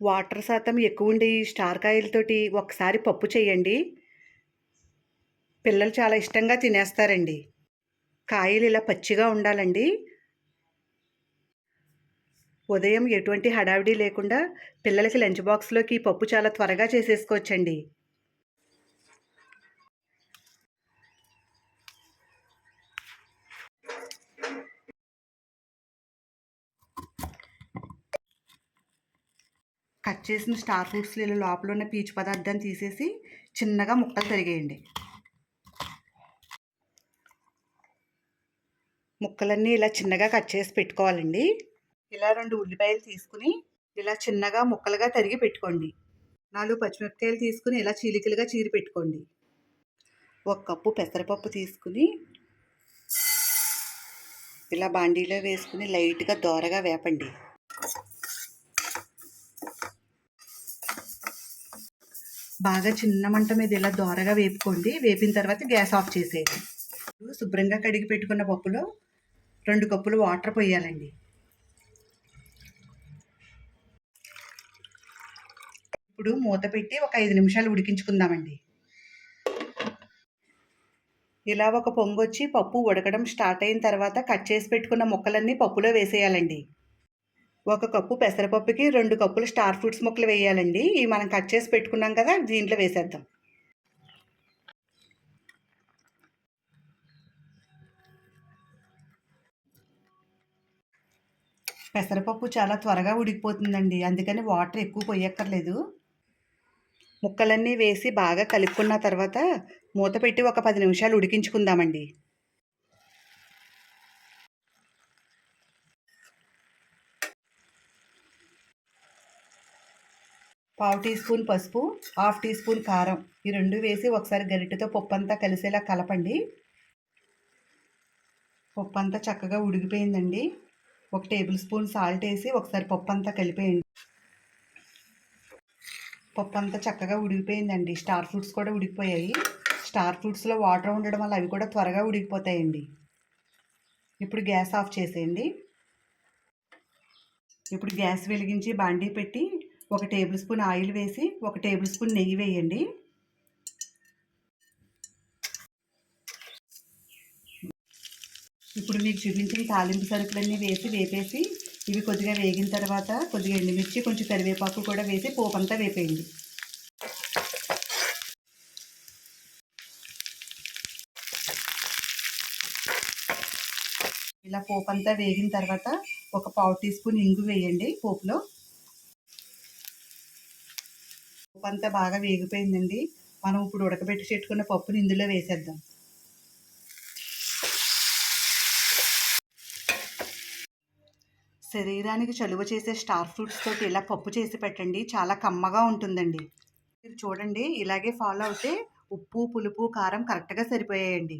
Water శాతం ఎక్కువ ఉండే ఈ స్టార్ కాయలతోటి ఒకసారి పప్పు చేయండి. పిల్లలు చాలా ఇష్టంగా తినేస్తారండి. కాయలు ఇలా పచ్చిగా ఉండాలండి. ఉదయం ఎటువంటి హడావిడి లేకుండా పిల్లలకి లంచ్ బాక్స్లోకి పప్పు చాలా త్వరగా చేసేసుకోవచ్చండి. కట్ చేసిన స్టార్ ఫ్రూట్స్లో లోపల ఉన్న పీచు పదార్థాన్ని తీసేసి చిన్నగా ముక్కలు తరిగేయండి. ముక్కలన్నీ ఇలా చిన్నగా కట్ చేసి పెట్టుకోవాలండి. ఇలా రెండు ఉల్లిపాయలు తీసుకుని ఇలా చిన్నగా ముక్కలుగా తరిగి పెట్టుకోండి. నాలుగు పచ్చిమిరపకాయలు తీసుకుని ఇలా చీలికలుగా చీరి పెట్టుకోండి. ఒక కప్పు పెసరపప్పు తీసుకుని ఇలా బాండీలో వేసుకుని లైట్గా దోరగా వేపండి. బాగా చిన్న మంట మీద ఇలా దోరగా వేపుకోండి. వేపిన తర్వాత గ్యాస్ ఆఫ్ చేసేయండి. శుభ్రంగా కడిగి పెట్టుకున్న పప్పులో రెండు కప్పులు వాటర్ పోయాలండి. ఇప్పుడు మూత పెట్టి ఒక ఐదు నిమిషాలు ఉడికించుకుందామండి. ఇలా ఒక పొంగొచ్చి పప్పు ఉడకడం స్టార్ట్ అయిన తర్వాత కట్ చేసి పెట్టుకున్న ముక్కలన్నీ పప్పులో వేసేయాలండి. ఒక కప్పు పెసరపప్పుకి రెండు కప్పులు స్టార్ ఫ్రూట్స్ ముక్కలు వేయాలండి. ఇవి మనం కట్ చేసి పెట్టుకున్నాం కదా దీంట్లో వేసేద్దాం. పెసరపప్పు చాలా త్వరగా ఉడికిపోతుందండి. అందుకని వాటర్ ఎక్కువ పోయక్కర్లేదు. ముక్కలన్నీ వేసి బాగా కలుపుకున్న తర్వాత మూత పెట్టి ఒక పది నిమిషాలు ఉడికించుకుందామండి. పావు టీ స్పూన్ పసుపు హాఫ్ టీ స్పూన్ కారం. ఈ రెండు వేసి ఒకసారి గరిటెతో పప్పు అంతా కలిసేలా కలపండి. పప్పు అంతా చక్కగా ఉడికిపోయిందండి. ఒక టేబుల్ స్పూన్ సాల్ట్ వేసి ఒకసారి పప్పు అంతా కలిపేయండి. పప్పు అంతా చక్కగా ఉడికిపోయిందండి. స్టార్ ఫ్రూట్స్ కూడా ఉడికిపోయాయి. స్టార్ ఫ్రూట్స్లో వాటర్ ఉండడం వల్ల అవి కూడా త్వరగా ఉడికిపోతాయండి. ఇప్పుడు గ్యాస్ ఆఫ్ చేసేయండి. ఇప్పుడు గ్యాస్ వెలిగించి బాండీ పెట్టి ఒక టేబుల్ స్పూన్ ఆయిల్ వేసి ఒక టేబుల్ స్పూన్ నెయ్యి వేయండి. ఇప్పుడు మీకు చూపించిన తాలింపు సరుకులన్నీ వేసి వేపేసి ఇవి కొద్దిగా వేగిన తర్వాత కొద్దిగా ఎండుమిర్చి కొంచెం కరివేపాకు కూడా వేసి పోపంతా వేపేయండి. ఇలా పోపంతా వేగిన తర్వాత ఒక పావు టీ స్పూన్ ఇంగు వేయండి పోపులో. పప్పు అంతా బాగా వేగిపోయిందండి. మనం ఇప్పుడు ఉడకబెట్టి చెట్టుకున్న పప్పుని ఇందులో వేసేద్దాం. శరీరానికి చలువ చేసే స్టార్ ఫ్రూట్స్ తోటి ఇలా పప్పు చేసి పెట్టండి. చాలా కమ్మగా ఉంటుందండి. మీరు చూడండి ఇలాగే ఫాలో అవుతే ఉప్పు పులుపు కారం కరెక్ట్గా సరిపోయాయండి.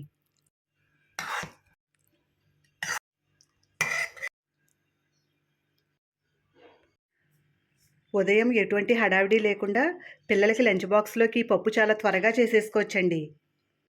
ఉదయం ఎటువంటి హడావిడి లేకుండా పిల్లలకి లంచ్ బాక్స్లోకి పప్పు చాలా త్వరగా చేసేసుకోవచ్చండి.